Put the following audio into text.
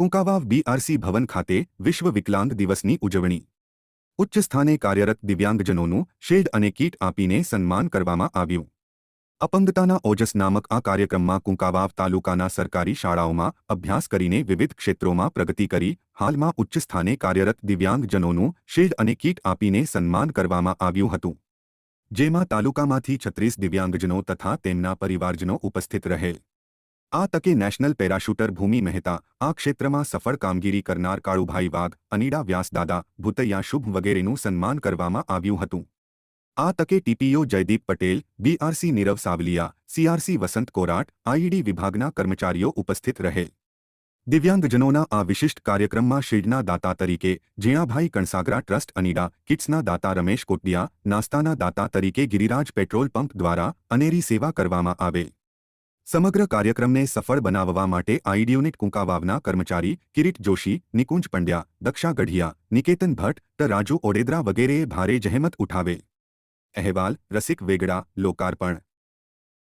Kunkavav BRC ભવન ખાતે વિશ્વ વિકલાંગ દિવસની ઉજવણી ઉચ્ચ સ્થાને કાર્યરત દિવ્યાંગજનોનું શેડ અને કીટ આપીને સન્માન કરવામાં આવ્યું અપંગતાના ઓજસ નામક આ કાર્યક્રમમાં કુંકાવાવ તાલુકાના સરકારી શાળાઓમાં અભ્યાસ કરીને વિવિધ ક્ષેત્રોમાં પ્રગતિ કરી હાલમાં ઉચ્ચ સ્થાને કાર્યરત દિવ્યાંગજનોનું શેડ અને કીટ આપીને સન્માન કરવામાં આવ્યું હતું જેમાં તાલુકામાંથી છત્રીસ દિવ્યાંગજનો તથા તેમના પરિવારજનો ઉપસ્થિત રહેલ આતકે નેશનલ પેરાશૂટર ભૂમી મહેતા આ ક્ષેત્રમાં સફર કામગીરી કરનાર કાળુભાઈ વાઘ અનીડા વ્યાસदादा ભુત્યાશુબ વગેરેનું સન્માન કરવામાં આવ્યું હતું આતકે TPO Jaydeep Patel BRC Nirav Savaliya CRC Vasant Korat ID વિભાગના કર્મચારીઓ ઉપસ્થિત રહેલ દિવ્યાંગજનોના આ વિશિષ્ટ કાર્યક્રમમાં શેડના દાતા તરીકે જીણાભાઈ કણસાગરા ટ્રસ્ટ અનીડા કિટ્સના દાતા રમેશ કોટડિયા નાસ્તાના દાતા તરીકે गिरिરાજ પેટ્રોલ પંપ દ્વારા અનેરી સેવા કરવામાં આવેલ समग्र कार्यक्रम ने सफल बनावा आईडी यूनिट कुंकावावना कर्मचारी किरीट जोशी निकुंज पंड्या दक्षा गढ़िया निकेतन भट्ट राजू ओडेद्रा वगैरह भारे जहमत उठावे अहवाल रसिक वेगड़ा लोकार्पण